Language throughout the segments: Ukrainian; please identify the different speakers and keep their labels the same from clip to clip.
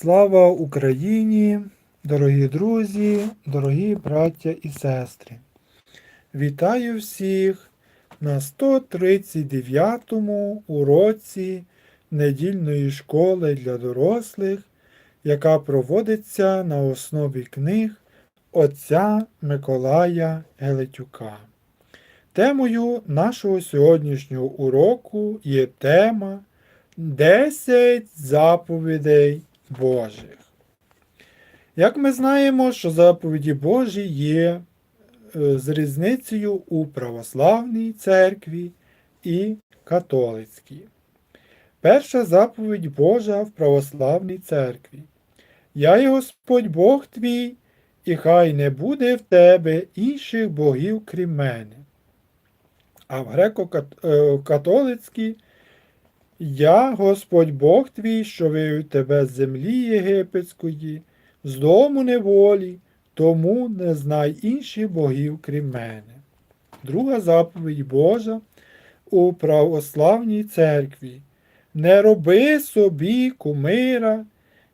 Speaker 1: Слава Україні, дорогі друзі, дорогі браття і сестри. Вітаю всіх на 139-му уроці недільної школи для дорослих, яка проводиться на основі книг отця Миколая Гелетюка. Темою нашого сьогоднішнього уроку є тема 10 заповідей Божих. Як ми знаємо, що заповіді Божі є е, з різницею у православній церкві і католицькій. Перша заповідь Божа в православній церкві. Я є Господь Бог твій, і хай не буде в тебе інших богів, крім мене. А в греко-католицькій я, Господь Бог твій, що вивів тебе з землі єгипетської, з дому неволі, тому не знай інших богів, крім мене. Друга заповідь Божа у православній церкві. Не роби собі кумира,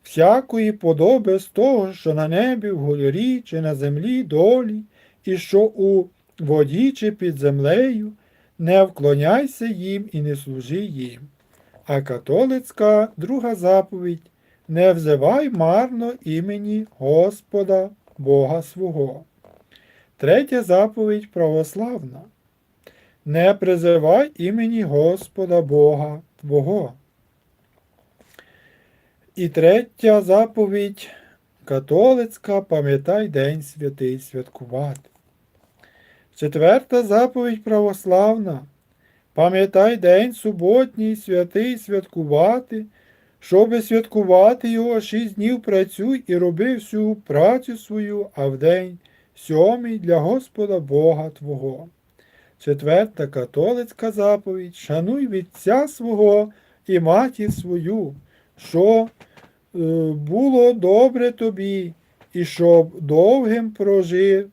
Speaker 1: всякої подоби з того, що на небі, вгорі чи на землі долі, і що у воді чи під землею, не вклоняйся їм і не служи їм. А католицька друга заповідь не взивай марно імені Господа Бога свого. Третя заповідь православна. Не призивай імені Господа Бога Твого. І третя заповідь католицька пам'ятай День святий святкувати. Четверта заповідь православна. Пам'ятай день суботній, святий святкувати, щоби святкувати його шість днів працюй і роби всю працю свою, а в день сьомий для Господа Бога Твого. Четверта католицька заповідь Шануй вітця свого і матір свою, що е, було добре тобі, і щоб довгим прожив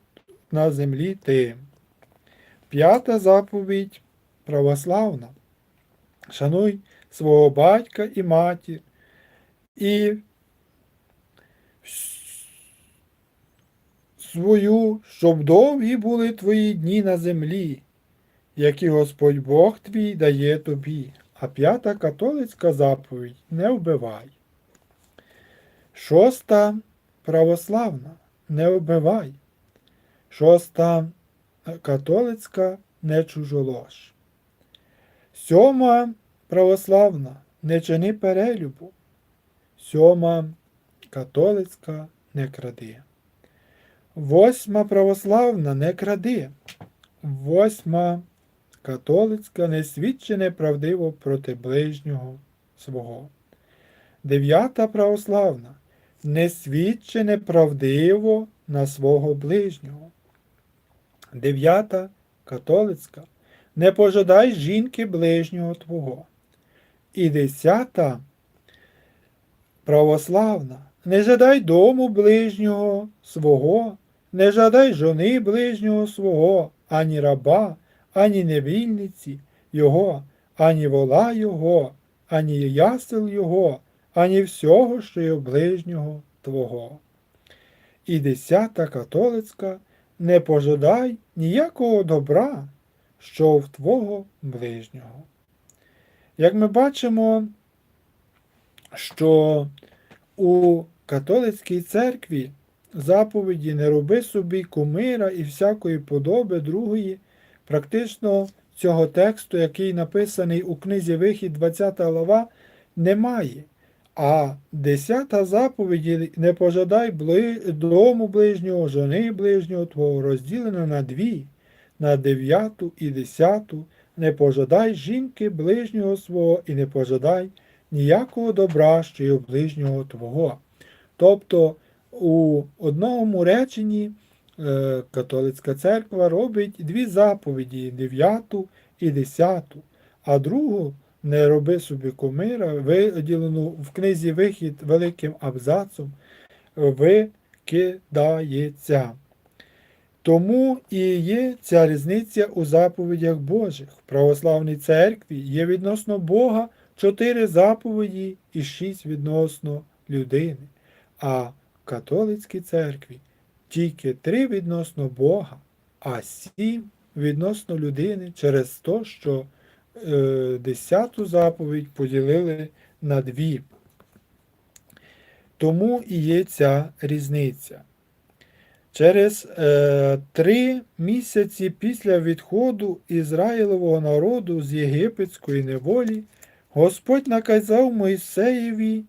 Speaker 1: на землі ти. П'ята заповідь православна. Шануй свого батька і матір, і свою, щоб довгі були твої дні на землі, які Господь Бог твій дає тобі. А п'ята католицька заповідь не вбивай. Шоста православна не вбивай. Шоста католицька не чужолож. Сьома православна не чини перелюбу. Сьома католицька не кради. Восьма православна не кради. Восьма католицька не свідчи неправдиво проти ближнього свого. Дев'ята православна не свідчи неправдиво на свого ближнього. Дев'ята католицька не пожадай жінки ближнього Твого. І десята православна, не жадай дому ближнього свого, не жадай жони ближнього свого, ані раба, ані невільниці Його, ані вола Його, ані ясел Його, ані всього, що є ближнього Твого. І десята католицька не пожадай ніякого добра що в твого ближнього. Як ми бачимо, що у католицькій церкві заповіді не роби собі кумира і всякої подоби другої, практично цього тексту, який написаний у книзі Вихід 20 глава, немає. А десята заповіді не пожадай дому ближнього, жони ближнього твого розділена на дві на дев'яту і десяту, не пожадай жінки ближнього свого і не пожадай ніякого добра, що є ближнього Твого. Тобто у одному реченні е, католицька церква робить дві заповіді дев'яту і десяту, а другу не роби собі комира, виділену в книзі Вихід великим абзацом, викидається. Тому і є ця різниця у заповідях Божих. В православній церкві є відносно Бога чотири заповіді і шість відносно людини, а в католицькій церкві тільки три відносно Бога, а сім відносно людини через те, що е, десяту заповідь поділили на дві. Тому і є ця різниця. Через е, три місяці після відходу Ізраїлового народу з єгипетської неволі Господь наказав Мойсеєві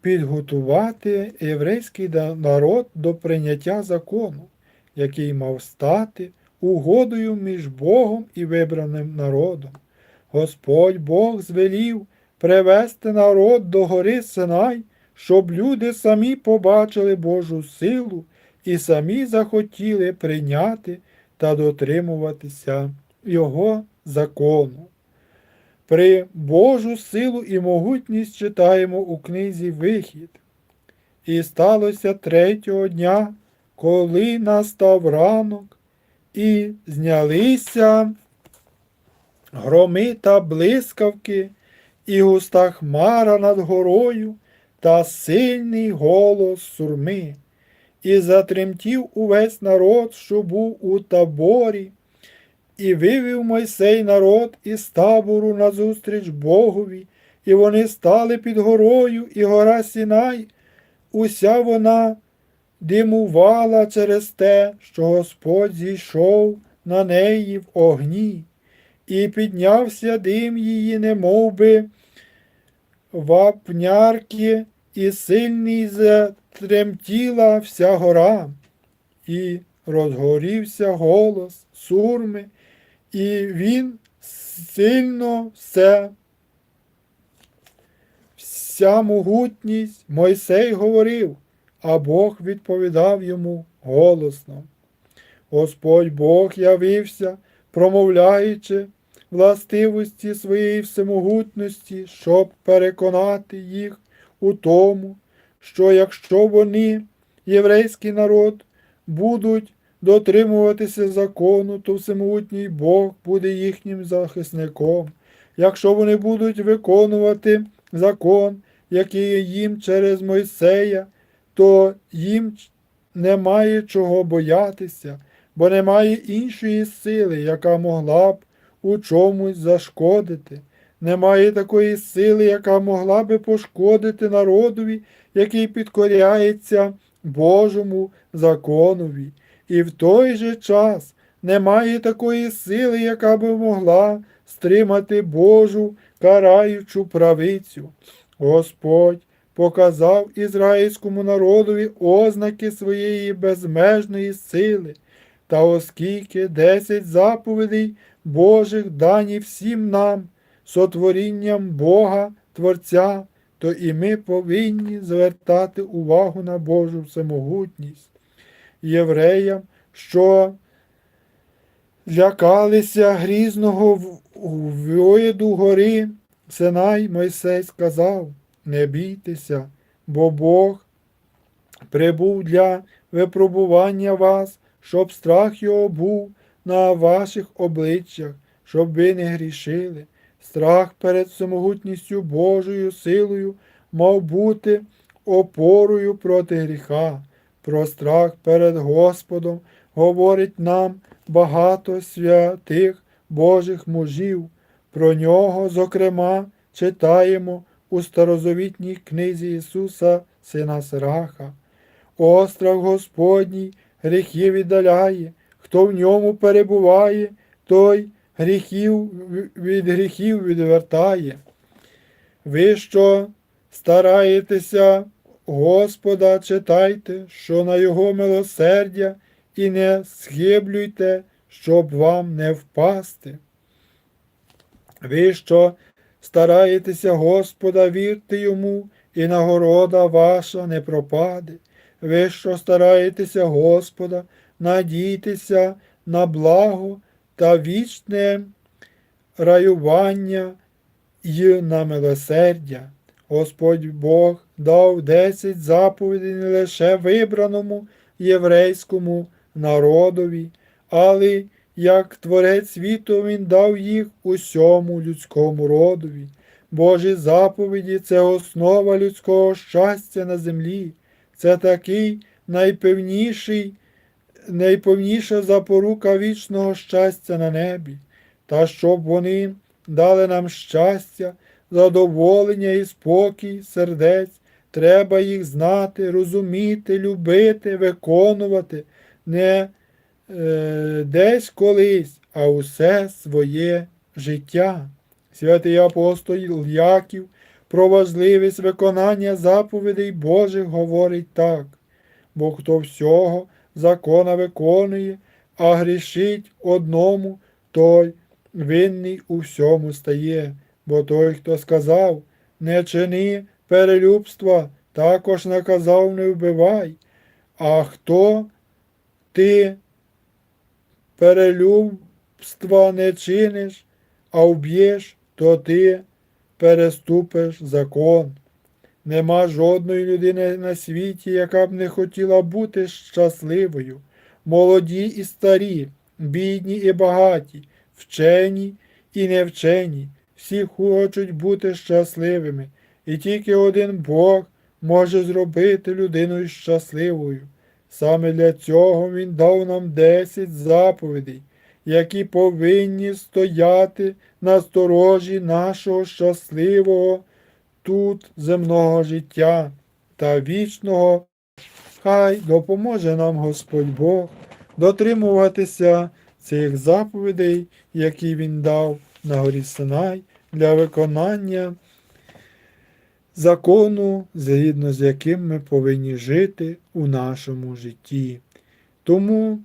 Speaker 1: підготувати єврейський народ до прийняття закону, який мав стати угодою між Богом і вибраним народом. Господь Бог звелів привести народ до гори Синай, щоб люди самі побачили Божу силу і самі захотіли прийняти та дотримуватися Його закону. При Божу силу і могутність читаємо у книзі Вихід. І сталося третього дня, коли настав ранок, і знялися громи та блискавки, і густа хмара над горою, та сильний голос сурми. І затремтів увесь народ, що був у таборі, і вивів Мойсей народ із табору назустріч Богові, і вони стали під горою, і гора Сінай, уся вона димувала через те, що Господь зійшов на неї в огні, і піднявся дим її, немов би вапнярки, і сильний затремтіла вся гора, і розгорівся голос сурми, і він сильно все, вся могутність Мойсей говорив, а Бог відповідав йому голосно. Господь Бог явився, промовляючи властивості своєї всемогутності, щоб переконати їх у тому, що якщо вони, єврейський народ, будуть дотримуватися закону, то всемогутній Бог буде їхнім захисником. Якщо вони будуть виконувати закон, який їм через Мойсея, то їм немає чого боятися, бо немає іншої сили, яка могла б у чомусь зашкодити. Немає такої сили, яка могла би пошкодити народові, який підкоряється Божому законові. І в той же час немає такої сили, яка би могла стримати Божу караючу правицю. Господь показав ізраїльському народові ознаки своєї безмежної сили, та оскільки десять заповідей Божих дані всім нам, сотворінням Бога, Творця, то і ми повинні звертати увагу на Божу всемогутність. Євреям, що злякалися грізного в- гори, Синай Мойсей сказав, не бійтеся, бо Бог прибув для випробування вас, щоб страх його був на ваших обличчях, щоб ви не грішили. Страх перед самогутністю Божою силою мав бути опорою проти гріха. Про страх перед Господом говорить нам багато святих Божих мужів. Про нього, зокрема, читаємо у старозавітній книзі Ісуса, Сина Сираха. Острах Господній гріхи віддаляє, хто в ньому перебуває, той гріхів від гріхів відвертає. Ви що стараєтеся Господа, читайте, що на Його милосердя, і не схиблюйте, щоб вам не впасти. Ви що стараєтеся Господа, вірте йому, і нагорода ваша не пропаде. Ви що стараєтеся Господа, надійтеся на благо та вічне раювання і на милосердя. Господь Бог дав десять заповідей не лише вибраному єврейському народові, але як Творець світу Він дав їх усьому людському родові. Божі заповіді це основа людського щастя на землі. Це такий найпевніший, найповніша запорука вічного щастя на небі, та щоб вони дали нам щастя, задоволення і спокій сердець, треба їх знати, розуміти, любити, виконувати. Не е, десь колись, а усе своє життя. Святий апостол Яків про важливість виконання заповідей Божих говорить так, бо хто всього закона виконує, а грішить одному, той винний у всьому стає. Бо той, хто сказав, не чини перелюбства, також наказав не вбивай. А хто ти перелюбства не чиниш, а вб'єш, то ти переступиш закон. Нема жодної людини на світі, яка б не хотіла бути щасливою. Молоді і старі, бідні і багаті, вчені і невчені, всі хочуть бути щасливими, і тільки один Бог може зробити людину щасливою. Саме для цього Він дав нам десять заповідей, які повинні стояти на сторожі нашого щасливого тут земного життя та вічного. Хай допоможе нам Господь Бог дотримуватися цих заповідей, які Він дав на горі Синай для виконання закону, згідно з яким ми повинні жити у нашому житті. Тому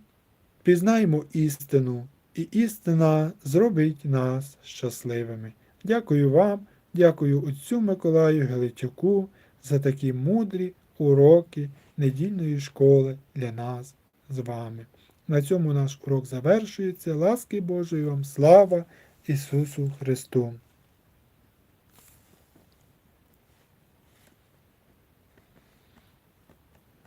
Speaker 1: пізнаймо істину, і істина зробить нас щасливими. Дякую вам, дякую отцю Миколаю Гелетюку за такі мудрі уроки недільної школи для нас з вами. На цьому наш урок завершується. Ласки Божої вам, слава Ісусу Христу!